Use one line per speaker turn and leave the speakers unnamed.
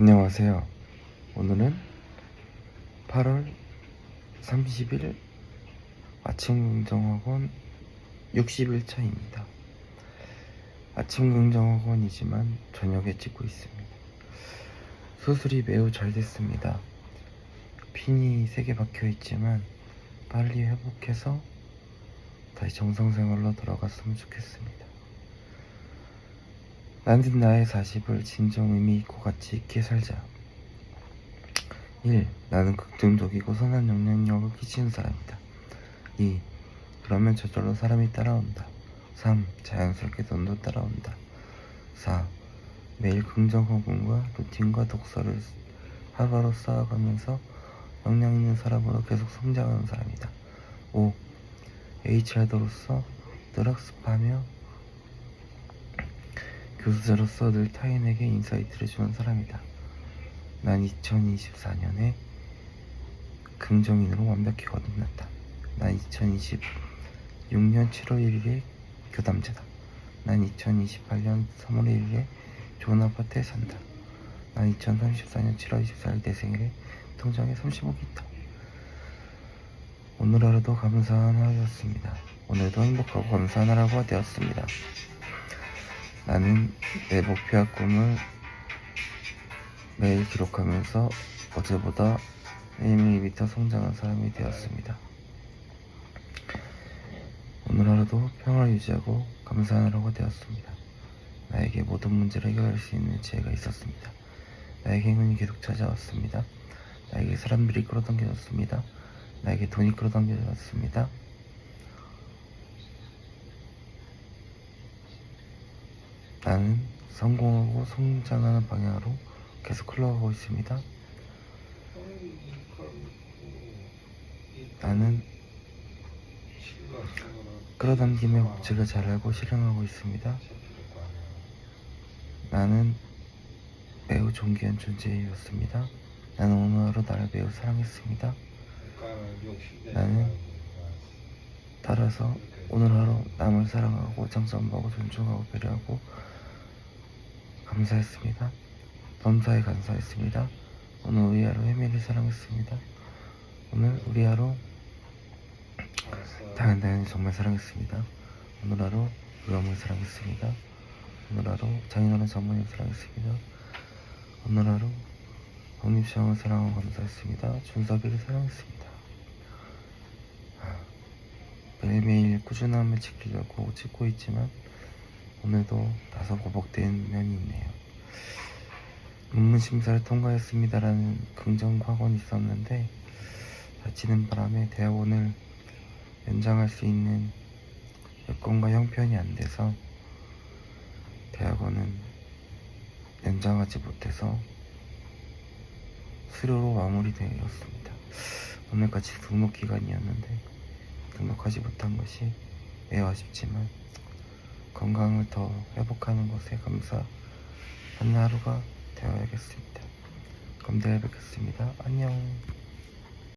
안녕하세요. 오늘은 8월 30일 아침 긍정학원 60일차입니다. 아침 긍정학원이지만 저녁에 찍고 있습니다. 수술이 매우 잘 됐습니다. 핀이 3개 박혀 있지만 빨리 회복해서 다시 정상생활로 돌아갔으면 좋겠습니다. 나는 나의 40을 진정 의미 있고 가치 있게 살자. 1. 나는 긍정적이고 선한 영향력을 끼치는 사람이다. 2. 그러면 저절로 사람이 따라온다. 3. 자연스럽게 돈도 따라온다. 4. 매일 긍정 호흡과 루틴과 독서를 하루하루 쌓아가면서 역량 있는 사람으로 계속 성장하는 사람이다. 5. HR도로서 늘 학습하며 교수자로서 늘 타인에게 인사이트를 주는 사람이다. 난 2024년에 긍정인으로 완벽히 거듭났다. 난 2026년 7월 1일에 교담제다. 난 2028년 3월 1일에 좋은 아파트에 산다. 난 2034년 7월 24일 내 생일에 통장에 30억이 있다. 오늘 하루도 감사한 하루였습니다. 오늘도 행복하고 감사한 하루가 되었습니다. 나는 내 목표와 꿈을 매일 기록하면서 어제보다 1mm 성장한 사람이 되었습니다. 오늘 하루도 평화를 유지하고 감사한 하루가 되었습니다. 나에게 모든 문제를 해결할 수 있는 지혜가 있었습니다. 나에게 행운이 계속 찾아왔습니다. 나에게 사람들이 끌어당겨졌습니다. 나에게 돈이 끌어당겨졌습니다. 나는 성공하고 성장하는 방향으로 계속 흘러가고 있습니다. 나는 끌어당김의 법칙을 잘 알고 실행하고 있습니다. 나는 매우 존귀한 존재였습니다. 나는 오늘 하루 나를 매우 사랑했습니다. 나는 따라서 오늘 하루 남을 사랑하고 장점하고 존중하고 배려하고 감사했습니다. 범사에 감사했습니다. 오늘 우리 하루 해밀히 사랑했습니다. 오늘 우리 하루 당연당연히 정말 사랑했습니다. 오늘 하루 의원을 사랑했습니다. 오늘 하루 장인어른 장모님 사랑했습니다. 오늘 하루 독립시장을 사랑하고 감사했습니다. 준섭이를 사랑했습니다. 매일매일 꾸준함을 지키려고 찍고 있지만 오늘도 다소 고복된 면이 있네요. 논문 심사를 통과했습니다라는 긍정 확언이 있었는데 다치는 바람에 대학원을 연장할 수 있는 여건과 형편이 안 돼서 대학원은 연장하지 못해서 수료로 마무리되었습니다. 오늘까지 등록 기간이었는데 등록하지 못한 것이 매우 아쉽지만 건강을 더 회복하는 것에 감사한 하루가 되어야겠습니다. 그럼 내일 뵙겠습니다. 안녕.